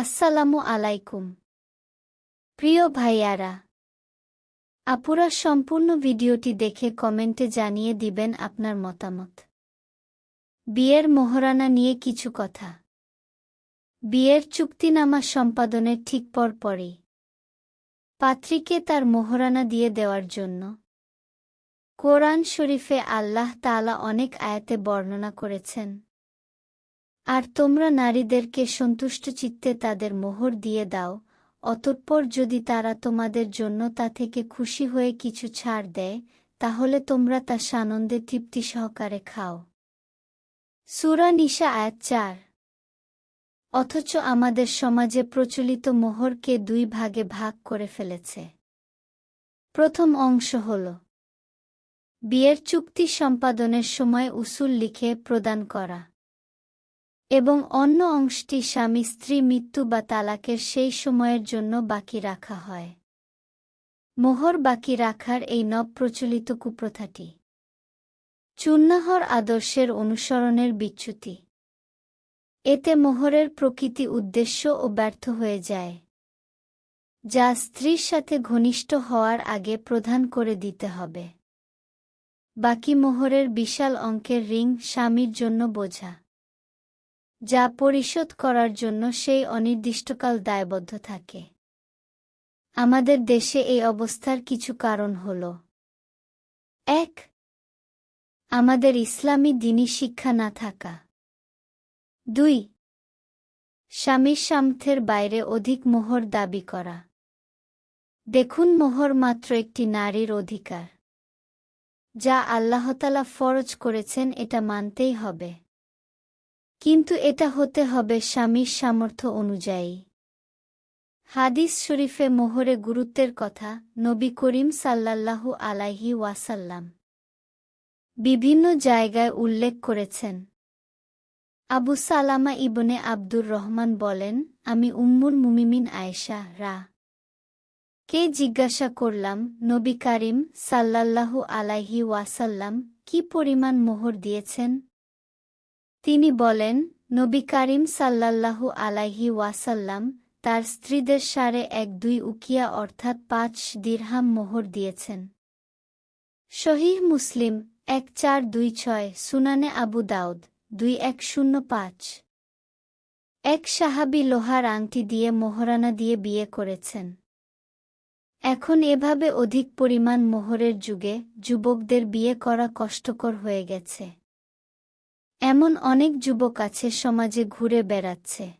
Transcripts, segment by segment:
আসসালামু আলাইকুম। প্রিয় ভাইয়ারা, আপুরা সম্পূর্ণ ভিডিওটি দেখে কমেন্টে জানিয়ে দিবেন আপনার মতামত। বিয়ের মোহরানা নিয়ে কিছু কথা। বিয়ের চুক্তিনামা সম্পাদনের ঠিক পর পরই। পাত্রীকে তার মোহরানা দিয়ে দেওয়ার জন্য। কোরআন শরীফে আল্লাহ তাআলা অনেক আয়াতে বর্ণনা করেছেন। আর তোমরা নারীদেরকে সন্তুষ্ট চিত্তে তাদের মোহর দিয়ে দাও, অতঃপর যদি তারা তোমাদের জন্য তা থেকে খুশি হয়ে কিছু ছাড় দেয়, তাহলে তোমরা তা সানন্দে তৃপ্তি সহকারে খাও। সুরা নিশা আয়াত চার। অথচ আমাদের সমাজে প্রচলিত মোহরকে দুই ভাগে ভাগ করে ফেলেছে। প্রথম অংশ হল, বিয়ের চুক্তি সম্পাদনের সময় উসুল লিখে প্রদান করা। এবং অন্য অংশটি স্বামী, স্ত্রী, মৃত্যু বা তালাকের সেই সময়ের জন্য বাকি রাখা হয়। মোহর বাকি রাখার এই নব প্রচলিত কুপ্রথাটি। চুন্নাহর আদর্শের অনুসরণের বিচ্যুতি। এতে মোহরের প্রকৃতি উদ্দেশ্য ও ব্যর্থ হয়ে যায়, যা স্ত্রীর সাথে ঘনিষ্ঠ হওয়ার আগে প্রধান করে দিতে হবে। বাকি মোহরের বিশাল অঙ্কের রিং স্বামীর জন্য বোঝা। যা পরিশোধ করার জন্য সেই অনির্দিষ্টকাল দায়বদ্ধ থাকে। আমাদের দেশে এই অবস্থার কিছু কারণ হল। এক, আমাদের ইসলামী দিনী শিক্ষা না থাকা। দুই, স্বামীর সামথের বাইরে অধিক মোহর দাবি করা। দেখুন মোহর মাত্র একটি নারীর অধিকার। যা আল্লাহতালা ফরজ করেছেন এটা মানতেই হবে। কিন্তু এটা হতে হবে স্বামীর সামর্থ্য অনুযায়ী। হাদিস শরীফে মোহরে গুরুত্বের কথা, নবী করিম সাল্লাল্লাহু আলাইহি ওয়াসাল্লাম। বিভিন্ন জায়গায় উল্লেখ করেছেন। আবু সালামা ইবনে আব্দুর রহমান বলেন, আমি উম্মুর মুমিমিন আয়েশা, রা। কে জিজ্ঞাসা করলাম, নবী কারিম সাল্লাল্লাহু আলাইহি ওয়াসাল্লাম, কি পরিমাণ মোহর দিয়েছেন? তিনি বলেন, নবী কারিম সাল্লাল্লাহু আলাইহি ওয়াসাল্লাম তার স্ত্রীদের সারে এক দুই উকিয়া অর্থাৎ পাঁচ দিরহাম মোহর দিয়েছেন। শহীহ মুসলিম এক চার দুই ছয় সুনানে আবু দাউদ দুই এক শূন্য পাঁচ। এক সাহাবি লোহার আংটি দিয়ে মোহরানা দিয়ে বিয়ে করেছেন। এখন এভাবে অধিক পরিমাণ মোহরের যুগে যুবকদের বিয়ে করা কষ্টকর হয়ে গেছে। এমন অনেক যুবক আছে সমাজে ঘুরে বেড়াচ্ছে।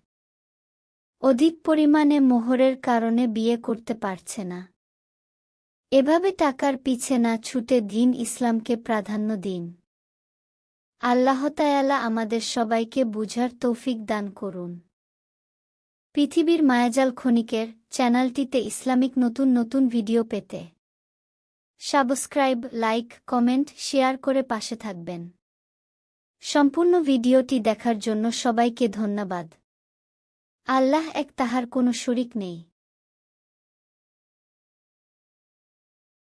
অধিক পরিমাণে মোহরের কারণে বিয়ে করতে পারছে না। এভাবে টাকার পিছে না ছুটে দিন ইসলামকে প্রাধান্য দিন। আল্লাহতায়ালা আমাদের সবাইকে বুঝার তৌফিক দান করুন। পৃথিবীর মায়াজাল ক্ষণিকের চ্যানেলটিতে ইসলামিক নতুন নতুন ভিডিও পেতে সাবস্ক্রাইব, লাইক, কমেন্ট, শেয়ার করে পাশে থাকবেন। সম্পূর্ণ ভিডিওটি দেখার জন্য সবাইকে ধন্যবাদ। আল্লাহ এক তাহার কোনো শরিক নেই।